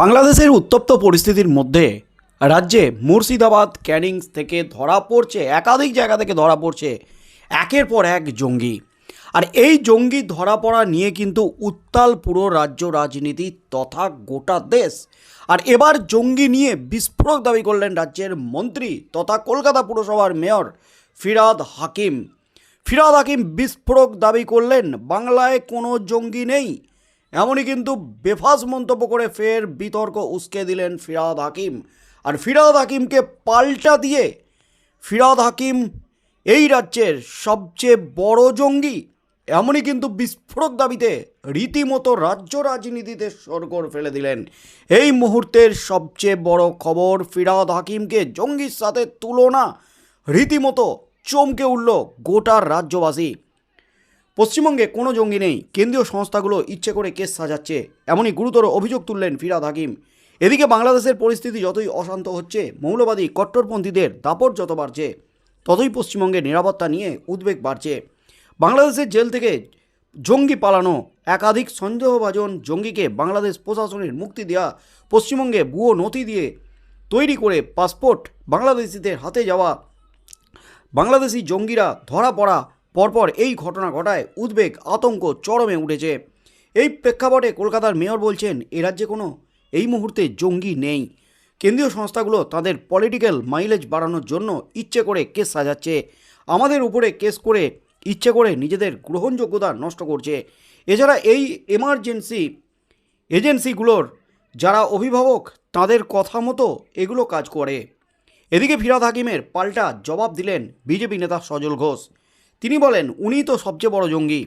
বাংলাদেশের উত্তপ্ত পরিস্থিতির মধ্যে রাজ্যে মুর্শিদাবাদ ক্যানিং থেকে ধরা পড়ছে, একাধিক জায়গা থেকে ধরা পড়ছে একের পর এক জঙ্গি। আর এই জঙ্গি ধরা পড়া নিয়ে কিন্তু উত্তাল পুরো রাজ্য রাজনীতি তথা গোটা দেশ। আর এবার জঙ্গি নিয়ে বিস্ফোরক দাবি করলেন রাজ্যের মন্ত্রী তথা কলকাতা পুরসভার মেয়র ফিরাদ হাকিম। ফিরাদ হাকিম বিস্ফোরক দাবি করলেন, বাংলায় কোনো জঙ্গি নেই। এমনই কিন্তু বেফাস মন্তব্য করে ফের বিতর্ক উস্কে দিলেন ফিরাদ হাকিম। আর ফিরাদ হাকিমকে পাল্টা দিয়ে ফিরাদ হাকিম এই রাজ্যের সবচেয়ে বড় জঙ্গি। এমনই কিন্তু বিস্ফোরক দাবিতে রীতিমতো রাজ্য রাজনীতিতে সরগর ফেলে দিলেন। এই মুহূর্তের সবচেয়ে বড় খবর ফিরাদ হাকিমকে জঙ্গির সাথে তুলনা। রীতিমতো চমকে উঠল গোটা রাজ্যবাসী। পশ্চিমবঙ্গে কোনো জঙ্গি নেই। কেন্দ্রীয় সংস্থাগুলো ইচ্ছে করে কেস সাজাচ্ছে। এমনই গুরুতর অভিযোগ তুললেন ফিরাদ হাকিম। এদিকে বাংলাদেশের পরিস্থিতি যতই অশান্ত হচ্ছে, মৌলবাদী কট্টরপন্থীদের দাপট যত বাড়ছে, ততই পশ্চিমবঙ্গের নিরাপত্তা নিয়ে উদ্বেগ বাড়ছে। বাংলাদেশের জেল থেকে জঙ্গি পালানো, একাধিক সন্দেহভাজন জঙ্গিকে বাংলাদেশ প্রশাসনের মুক্তি দেওয়া পশ্চিমবঙ্গে ভুয়ো নথি দিয়ে তৈরি করে পাসপোর্ট বাংলাদেশিদের হাতে যাওয়া, বাংলাদেশি জঙ্গিরা ধরা পড়া পরপর এই ঘটনা ঘটায় উদ্বেগ, আতঙ্ক চরমে উঠেছে। এই প্রেক্ষাপটে কলকাতার মেয়র বলছেন, এ রাজ্যে কোনো, এই মুহূর্তে জঙ্গি নেই। কেন্দ্রীয় সংস্থাগুলো তাদের পলিটিক্যাল মাইলেজ বাড়ানোর জন্য ইচ্ছে করে কেস সাজাচ্ছে। আমাদের উপরে কেস করে ইচ্ছে করে নিজেদের গ্রহণযোগ্যতা নষ্ট করছে। এছাড়া এই এমার্জেন্সি এজেন্সিগুলোর যারা অভিভাবক, তাদের কথা মতো এগুলো কাজ করে। এদিকে ফিরাদ হাকিমের পাল্টা জবাব দিলেন বিজেপি নেতা সজল ঘোষ। তিনি বলেন উনিই তো সবচেয়ে বড় জঙ্গি।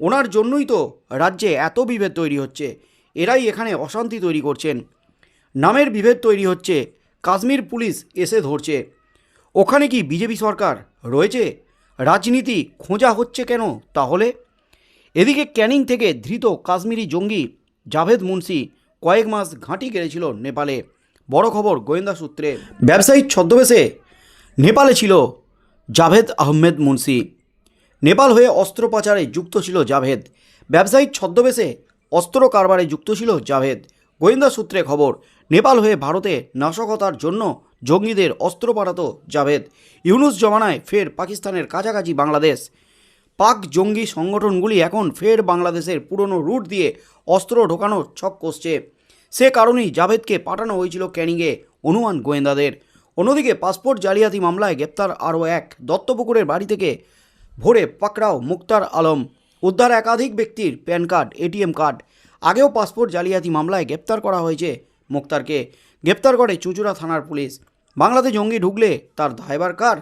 ওনার জন্যই তো রাজ্যে এত বিভেদ তৈরি হচ্ছে। এরাই এখানে অশান্তি তৈরি করছেন। নামের বিভেদ তৈরি হচ্ছে। কাশ্মীর পুলিশ এসে ধরছে। ওখানে কি বিজেপি সরকার রয়েছে? রাজনীতি খোঁজা হচ্ছে কেন তাহলে? এদিকে ক্যানিং থেকে ধৃত কাশ্মীরি জঙ্গি জাভেদ মুন্সি কয়েক মাস ঘাঁটি গেড়েছিল নেপালে। বড় খবর গোয়েন্দা সূত্রে। ব্যবসায়িক ছদ্মবেশে নেপালে ছিল জাভেদ আহমেদ মুন্সি। নেপাল হয়ে অস্ত্র পাচারে যুক্ত ছিল জাভেদ। ব্যবসায়িক ছদ্মবেশে অস্ত্র কারবারে যুক্ত ছিল জাভেদ। গোয়েন্দা সূত্রে খবর, নেপাল হয়ে ভারতে নাশকতার জন্য জঙ্গিদের অস্ত্র পাঠাতো জাভেদ। ইউনুস জমানায় ফের পাকিস্তানের কাছাকাছি বাংলাদেশ। পাক জঙ্গি সংগঠনগুলি এখন ফের বাংলাদেশের পুরনো রুট দিয়ে অস্ত্র ঢোকানোর ছক কষছে। সে কারণেই জাভেদকে পাঠানো হয়েছিল ক্যানিংয়ে, অনুমান গোয়েন্দাদের। অন্যদিকে পাসপোর্ট জালিয়াতি মামলায় গ্রেপ্তার আরও এক দত্তপুকুরের বাড়ি থেকে ভোরে পাকড়াও মুক্তার আলম। উদ্ধার একাধিক ব্যক্তির প্যান কার্ড, এটিএম কার্ড। আগেও পাসপোর্ট জালিয়াতি মামলায় গ্রেপ্তার করা হয়েছে মুক্তারকে। গ্রেপ্তার করে চুচুড়া থানার পুলিশ। বাংলাতে জঙ্গি ঢুকলে তার দায়ভার কার?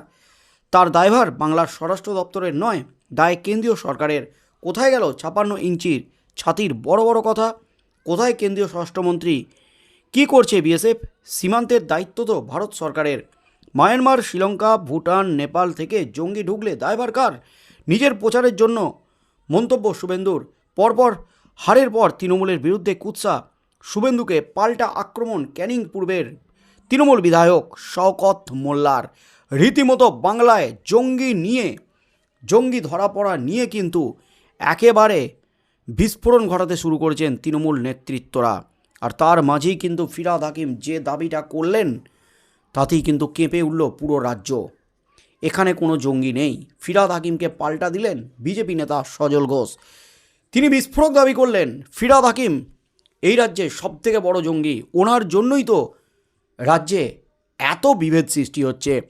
তার দায়ভার বাংলার স্বরাষ্ট্র দপ্তরের নয়, দায় কেন্দ্রীয় সরকারের। কোথায় গেল ছাপান্ন ইঞ্চির ছাতির বড় বড় কথা? কোথায় কেন্দ্রীয় স্বরাষ্ট্রমন্ত্রী? কি করছে বিএসএফ? সীমান্তের দায়িত্ব তো ভারত সরকারের। মায়ানমার, শ্রীলঙ্কা, ভুটান, নেপাল থেকে জঙ্গি ঢুকলে দায়ভার কার? নিজের প্রচারের জন্য মন্তব্য শুভেন্দুর। পরপর হারের পর তৃণমূলের বিরুদ্ধে কুৎসা। শুভেন্দুকে পাল্টা আক্রমণ ক্যানিং পূর্বের তৃণমূল বিধায়ক শওকত মোল্লার। রীতিমতো বাংলায় জঙ্গি নিয়ে, জঙ্গি ধরা পড়া নিয়ে কিন্তু একেবারে বিস্ফোরণ ঘটাতে শুরু করেছেন তৃণমূল নেতৃত্বরা। আর তার মাঝেই কিন্তু ফিরাদ হাকিম যে দাবিটা করলেন তাতেই কিন্তু কেঁপে উঠল পুরো রাজ্য। এখানে কোনো জঙ্গি নেই। ফিরাদ হাকিমকে পাল্টা দিলেন বিজেপি নেতা সজল ঘোষ। তিনি বিস্ফোরক দাবি করলেন, ফিরাদ হাকিম, এই রাজ্যে সবথেকে বড় জঙ্গি। ওনার জন্যই তো রাজ্যে এত বিভেদ সৃষ্টি হচ্ছে।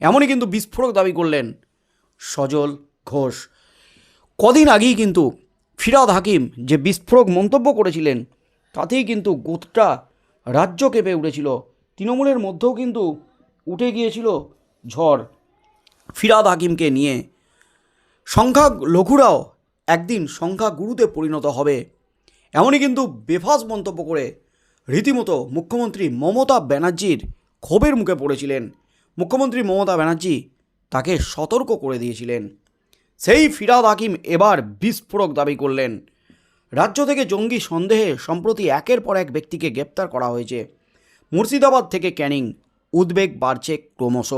এমনই কিন্তু বিস্ফোরক দাবি করলেন সজল ঘোষ। কদিন আগেই কিন্তু ফিরাদ হাকিম যে বিস্ফোরক মন্তব্য করেছিলেন, তাতেই কিন্তু গোতটা রাজ্য কেঁপে উঠেছিল। তৃণমূলের মধ্যেও কিন্তু উঠে গিয়েছিল ঝড়। ফিরাদ হাকিমকে নিয়ে সংখ্যা লঘুরাও একদিন সংখ্যা গুরুতে পরিণত হবে। এমনই কিন্তু বেফাস মন্তব্য করে রীতিমতো মুখ্যমন্ত্রী মমতা ব্যানার্জির ক্ষোভের মুখে পড়েছিলেন। মুখ্যমন্ত্রী মমতা ব্যানার্জি তাকে সতর্ক করে দিয়েছিলেন। সেই ফিরাদ হাকিম এবার বিস্ফোরক দাবি করলেন। রাজ্য থেকে জঙ্গি সন্দেহে সম্প্রতি একের পর এক ব্যক্তিকে গ্রেপ্তার করা হয়েছে। মুর্শিদাবাদ থেকে ক্যানিং। উদ্বেগ বাড়ছে ক্রমশ।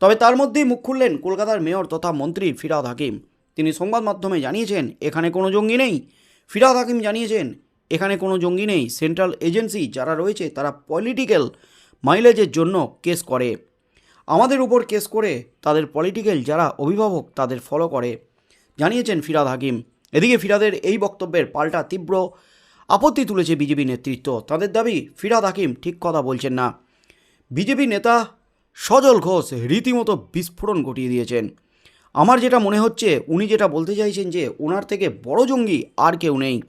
তবে তার মধ্যেই মুখ খুললেন কলকাতার মেয়র তথা মন্ত্রী ফিরাদ হাকিম। তিনি সংবাদ মাধ্যমে জানিয়েছেন, এখানে কোনো জঙ্গি নেই। ফিরাদ হাকিম জানিয়েছেন, এখানে কোনো জঙ্গি নেই। সেন্ট্রাল এজেন্সি যারা রয়েছে তারা পলিটিক্যাল মাইলেজের জন্য কেস করে। আমাদের উপর কেস করে, তাদের পলিটিক্যাল যারা অভিভাবক তাদের ফলো করে। জানিয়েছেন ফিরাদ হাকিম। এদিকে ফিরাদের এই বক্তব্যের পাল্টা তীব্র আপত্তি তুলেছে বিজেপি নেতৃত্ব। তাদের দাবি, ফিরাদ হাকিম ঠিক কথা বলছেন না। বিজেপি নেতা সজল ঘোষ রীতিমতো বিস্ফোরণ ঘটিয়ে দিয়েছেন। আমার যেটা মনে হচ্ছে, উনি যেটা বলতে চাইছেন যে, ওনার থেকে বড় জঙ্গি আর কেউ নেই।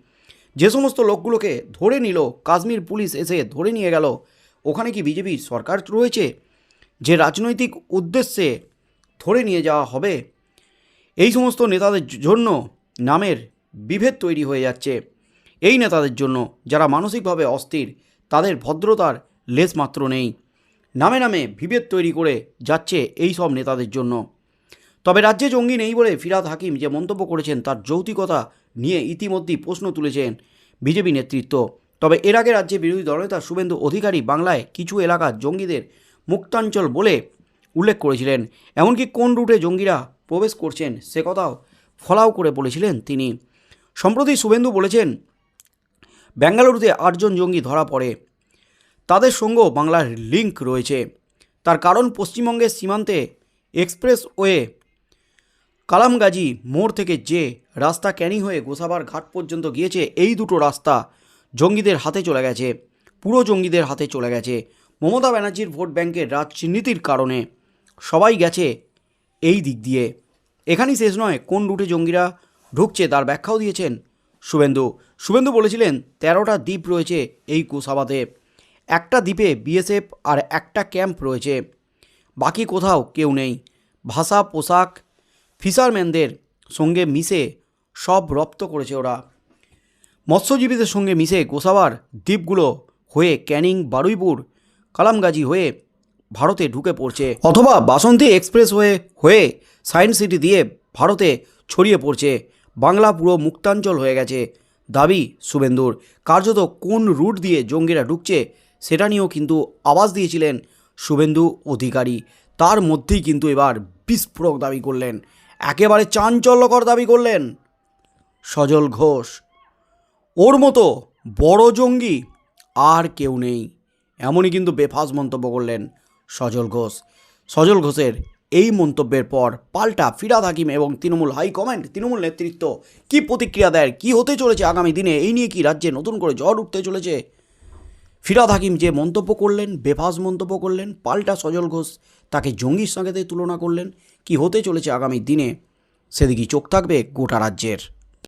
যে সমস্ত লোকগুলোকে ধরে নিল, কাশ্মীর পুলিশ এসে ধরে নিয়ে গেল, ওখানে কি বিজেপি সরকার রয়েছে? যে রাজনৈতিক উদ্দেশ্যে ধরে নিয়ে যাওয়া হবে? এই সমস্ত নেতাদের জন্য নামের বিভেদ তৈরি হয়ে যাচ্ছে। এই নেতাদের জন্য যারা মানসিকভাবে অস্থির, তাদের ভদ্রতার লেশ মাত্র নেই। নামে নামে বিভেদ তৈরি করে যাচ্ছে এই সব নেতাদের জন্য। তবে রাজ্যে জঙ্গি নেই বলে ফিরাদ হাকিম যে মন্তব্য করেছেন তার যৌতিকতা নিয়ে ইতিমধ্যেই প্রশ্ন তুলেছেন বিজেপি নেতৃত্ব। তবে এর আগে রাজ্যে বিরোধী দলনেতা শুভেন্দু অধিকারী বাংলায় কিছু এলাকার জঙ্গিদের মুক্তাঞ্চল বলে উল্লেখ করেছিলেন। এমনকি কোন রুটে জঙ্গিরা প্রবেশ করছেন সে কথাও ফলাও করে বলেছিলেন তিনি। সম্প্রতি শুভেন্দু বলেছেন বেঙ্গালুরুতে আটজন জঙ্গি ধরা পড়ে। তাদের সঙ্গেও বাংলার লিঙ্ক রয়েছে। তার কারণ পশ্চিমবঙ্গের সীমান্তে এক্সপ্রেসওয়ে, কালামগাজি মোড় থেকে যে রাস্তা ক্যানিং হয়ে গোসাবার ঘাট পর্যন্ত গিয়েছে, এই দুটো রাস্তা জঙ্গিদের হাতে চলে গেছে। পুরো জঙ্গিদের হাতে চলে গেছে। মমতা ব্যানার্জির ভোট ব্যাংকের রাজনীতির কারণে সবাই গেছে এই দিক দিয়ে। এখানেই শেষ নয়, কোন রুটে জঙ্গিরা ঢুকছে তার ব্যাখ্যাও দিয়েছেন শুভেন্দু। শুভেন্দু বলেছিলেন, তেরোটা দ্বীপ রয়েছে এই গোসাবাতে একটা দ্বীপে বিএসএফ আর একটা ক্যাম্প রয়েছে। বাকি কোথাও কেউ নেই। ভাষা, পোশাক, ফিশারম্যানদের সঙ্গে মিশে সব রপ্ত করেছে ওরা। মৎস্যজীবীদের সঙ্গে মিশে গোসাবার দ্বীপগুলো হয়ে ক্যানিং, বারুইপুর, কালামগাজি হয়ে ভারতে ঢুকে পড়ছে। অথবা বাসন্তী এক্সপ্রেস হয়ে হয়ে সায়েন্স সিটি দিয়ে ভারতে ছড়িয়ে পড়ছে। বাংলা পুরো মুক্তাঞ্চল হয়ে গেছে। দাবি, শুভেন্দুর, কার্যত কোন রুট দিয়ে জঙ্গিরা ঢুকছে সেটা নিয়েও কিন্তু আওয়াজ দিয়েছিলেন শুভেন্দু অধিকারী। তার মধ্যেই কিন্তু এবার বিস্ফোরক দাবি করলেন। একেবারে চাঞ্চল্যকর দাবি করলেন সজল ঘোষ। ওর মতো বড় জঙ্গি আর কেউ নেই, এমনই কিন্তু বেফাস মন্তব্য করলেন সজল ঘোষ। সজল ঘোষের এই মন্তব্যের পর পাল্টা ফিরাদ হাকিম এবং তৃণমূল হাইকমান্ড, তৃণমূল নেতৃত্ব কি প্রতিক্রিয়া দেয়, কি হতে চলেছে আগামী দিনে, এই নিয়ে কি রাজ্যে নতুন করে জ্বর উঠতে চলেছে? ফিরাদ হাকিম যে মন্তব্য করলেন, বেফাজ মন্তব্য করলেন, পাল্টা সজল ঘোষ তাকে জঙ্গির সঙ্গে তুলনা করলেন, কি হতে চলেছে আগামী দিনে? সেদিকে চোখ থাকবে গোটা রাজ্যের।